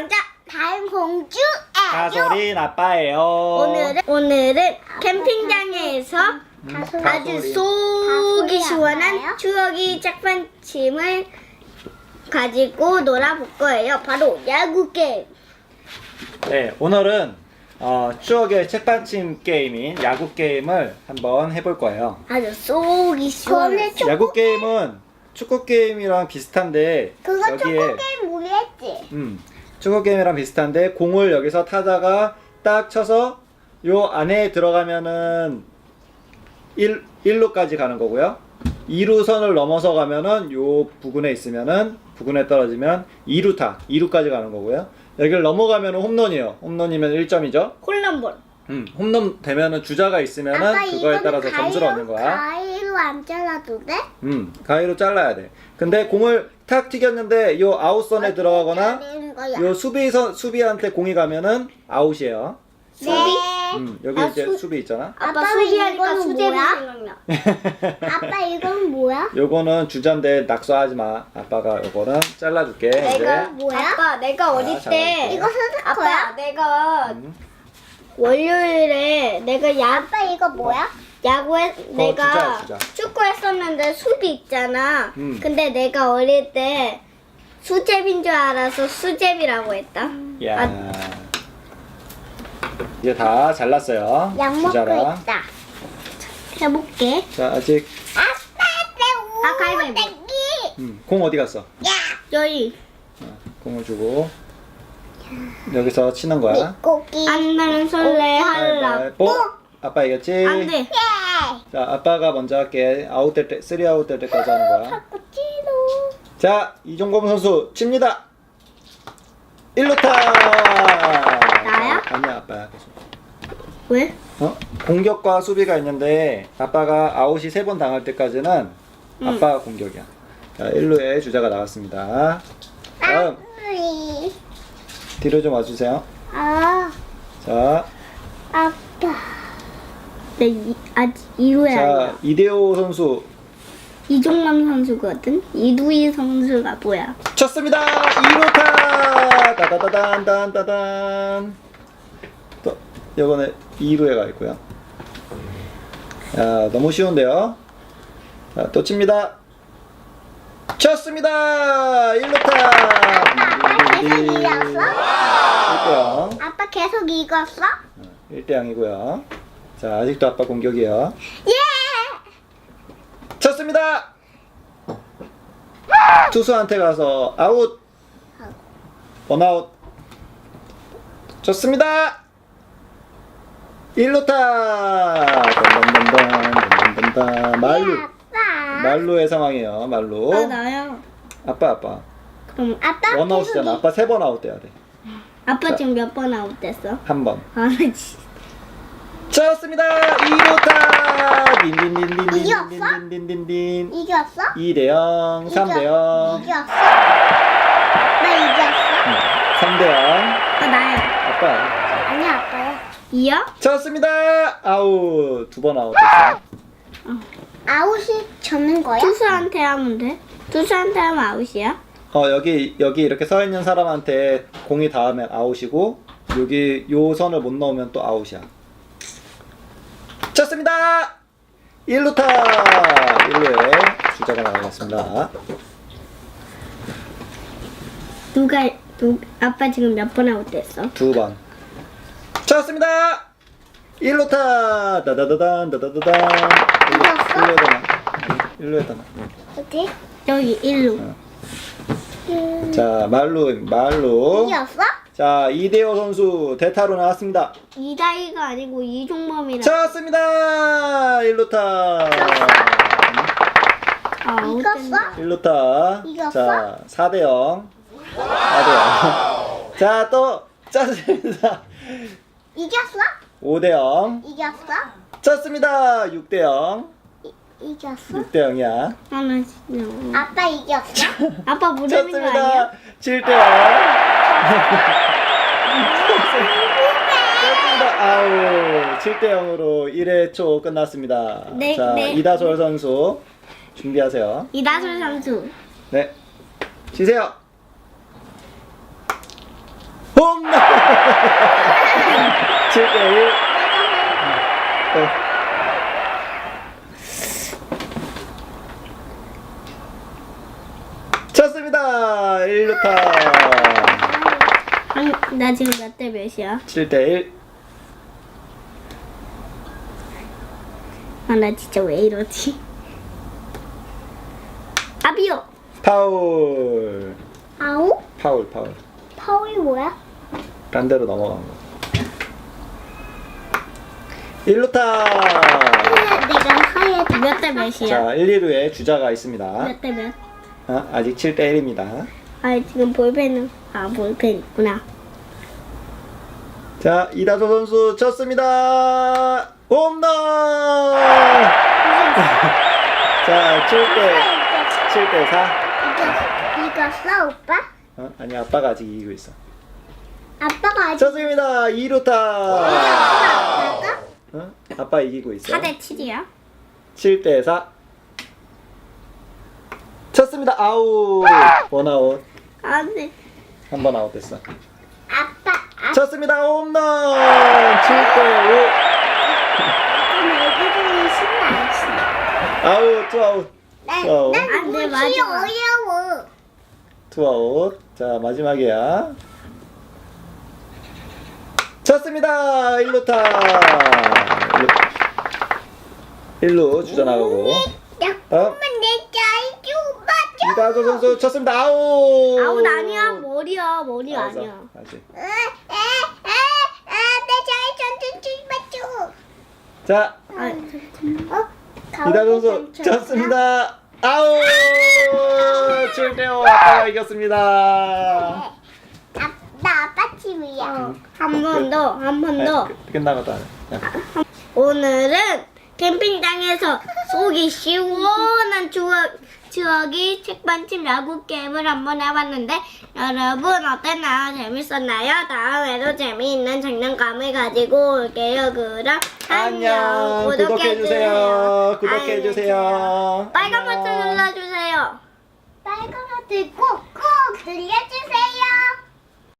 왕자 다음 공주예요. 가솔인 아빠예요. 오늘은 오늘은 캠핑장에서 음, 아주 가솔인. 속이 가솔이 시원한? 추억이 짝판침을 가지고 놀아볼 거예요. 바로 야구 게임. 네, 오늘은 어, 추억의 책받침 게임인 야구 게임을 한번 해볼 거예요. 아주 속이 시원해. 저는 축구 야구 게임은 축구 게임이랑 비슷한데 그거 여기에 축구 게임 우리 했지. 음, 축구 게임이랑 비슷한데 공을 여기서 타다가 딱 쳐서 요 안에 들어가면은 1, 1루까지 가는 거고요. 2루선을 넘어서 가면은 요 부근에 있으면은 부근에 떨어지면 2루타, 2루까지 가는 거고요. 여기를 넘어가면은 홈런이에요. 홈런이면 1점이죠. 홈런볼. 음, 홈런 되면은 주자가 있으면은 아빠 그거에 이거는 따라서 점수를 가위로- 얻는 거야. 가위로 안 잘라도 돼? 음, 가위로 잘라야 돼. 근데 공을 탁 튀겼는데 요 아웃선에 들어가거나 잘리는 거야. 요 수비선 수비한테 공이 가면은 아웃이에요. 수비? 음, 여기 아, 이제 수- 수비 있잖아. 아빠 이거는 수제비 뭐야? 생각나. 아빠 이건 뭐야? 요거는 주자인데 낙서하지 마. 아빠가 요거는 잘라줄게. 내가 이제. 뭐야? 아빠 내가 어릴 아, 때. 이거 아빠 스티커야? 내가 음. 월요일에 내가 야 아빠 이거 뭐야? 야구에 내가 주자, 주자. 축구했었는데 수비 있잖아. 음. 근데 내가 어릴 때 수제비인 줄 알아서 수제비라고 했다. 야. 아. 이제 다 잘랐어요. 약 먹고 주자랑. 있다. 해볼게. 자, 아직 아빠 내 아, 가위바위보. 우대기. 음, 공 어디 갔어? 야. 저희 어, 공을 주고 여기서 치는 거야. 고기. 안 나는 설레 할라. 가위바위보. 아빠 이겼지? 안돼. 예. 자, 아빠가 먼저 할게. 아웃 될 때, 쓰리 아웃 될 때까지 하는 거야. 자꾸 찌로. 자, 이종범 선수 칩니다. 1루타. 나야? 아니야, 아빠야. 계속. 왜? 어? 공격과 수비가 있는데 아빠가 아웃이 세 번 당할 때까지는 아빠가 공격이야. 자, 1루에 주자가 나왔습니다. 다음. 뒤로 좀 와주세요. 아. 자, 아빠. 내 이, 아직 이루에 자. 이대호 선수 이종남 선수거든. 이두희 선수가 뭐야? 쳤습니다. 2루타. 따다다단 딴따단. 또 이번에 2루에 가 있고요. 야, 너무 쉬운데요. 자, 또 칩니다. 쳤습니다. 1루타. 아빠 계속 이겼어? 1대0. 아빠 계속 이겼어? 1대0이고요. 자, 아직도 아빠 공격이에요. 예. 쳤습니다. 투수한테 가서 아웃. 원아웃. 좋습니다. 1루타. 던던던던. 말루. 아빠. 말루의 상황이에요. 말루. 아 나야. 아빠 아빠. 그럼 아빠 원아웃이잖아. 아빠 세 번 아웃돼야 돼. 아빠 자. 지금 몇 번 아웃됐어? 한 번. 아 지. 쳤습니다. 2루타. 딘딘딘딘딘딘딘딘딘딘. 이- 이겼어? 2대 0, 3대 0, 이겼어? 나 이겼어? 3대 0. 아 나야. 아빠. 아니 아빠야. 이요? 쳤습니다. 아우 두 번 아웃됐어. 아웃이 졌는 거야? 투수한테 하면 돼? 투수한테 하면 아웃이야? 어 여기 여기 이렇게 서 있는 사람한테 공이 닿으면 아웃이고 여기 요 선을 못 넣으면 또 아웃이야. 쳤습니다. 1루타 1루에 주자가 나가겠습니다. 누가 누 아빠 지금 몇 번 아웃됐어? 두 번. 쳤습니다. 1루타 다다다단 다다다단. 이겼어? 1루에다 나. 1루에다 나. 어디? 여기 1루. 어. 음, 자 말루 말루. 이겼어? 자 이대호 선수 대타로 나왔습니다. 이다희가 아니고 이종범이라. 쳤습니다. 1루타. 아, 이겼어? 1루타. 이겼어? 자 4대 0. 4대 0. 자또 쳤습니다. 이겼어? 5대 0. 이겼어? 쳤습니다. 6대 0. 이, 이겼어? 6대 0이야. 아, 나 진짜. 아빠 이겼어? 아빠 무릎인 거 아니야? 쳤습니다. 7대 0. 쳤습니다. 아우 7대 0으로 1회 초 끝났습니다. 네, 자 네. 이다솔 선수 준비하세요. 이다솔 선수. 네. 치세요. 홈런! 7대 1. 쳤습니다! 1루타. 아니, 나 지금 몇 대 몇이야? 7대1. 아, 나 진짜 왜 이러지? 아비요! 파울. 아우? 파울, 파울. 파울이 뭐야? 반대로 넘어간 거. 1루타. 내가 하얘다. 몇대 몇이야? 자, 1, 2루에 주자가 있습니다. 몇 대 몇? 어, 아직 7대 1입니다. 아, 지금 볼펜은, 아, 볼펜 있구나. 자, 이다소 선수 쳤습니다. 홈런! 자, 7대, 7대 4. 이겼, 이겼어, 오빠? 어? 아니, 아빠가 아직 이기고 있어. 아빠가 아직 쳤습니다. 2루타. 아빠가? 어? 아빠 이기고 있어. 4대 7이야? 7대 4. 쳤습니다. 아웃. 원아웃. 안 돼. 한 번 아웃됐어. 아빠, 아빠 쳤습니다. 홈런. 7대 애기들이 신나 안 신나? 5. 아웃, 투 아웃. 난, 어. 난안 돼, 무시 마지막. 어려워. 투 아웃. 자, 마지막이야. 쳤습니다. 1루타. 1루 주자 나가고. 맞죠? 이다조 선수 쳤습니다. 아웃. 아웃 아니야? 머리야, 머리 알았어. 아니야. 다시. 에, 에, 에, 에, 내 자이주 좀 맞죠? 자, 아, 어? 이다 선수 쳤습니다. 아웃. 7대 5 아빠가 이겼습니다. 아, 나 아빠 팀이야. 한 번 더, 한 번 더. 네, 끝- 끝나갔다. 자, 오늘은 캠핑장에서 속이 시원한 추억, 추억이 책반침 야구 게임을 한번 해봤는데 여러분 어땠나요? 재밌었나요? 다음에도 재미있는 장난감을 가지고 올게요. 그럼 안녕. 구독해주세요. 구독해주세요. 빨간 버튼 눌러주세요. 빨간 버튼 꼭꼭 눌러주세요.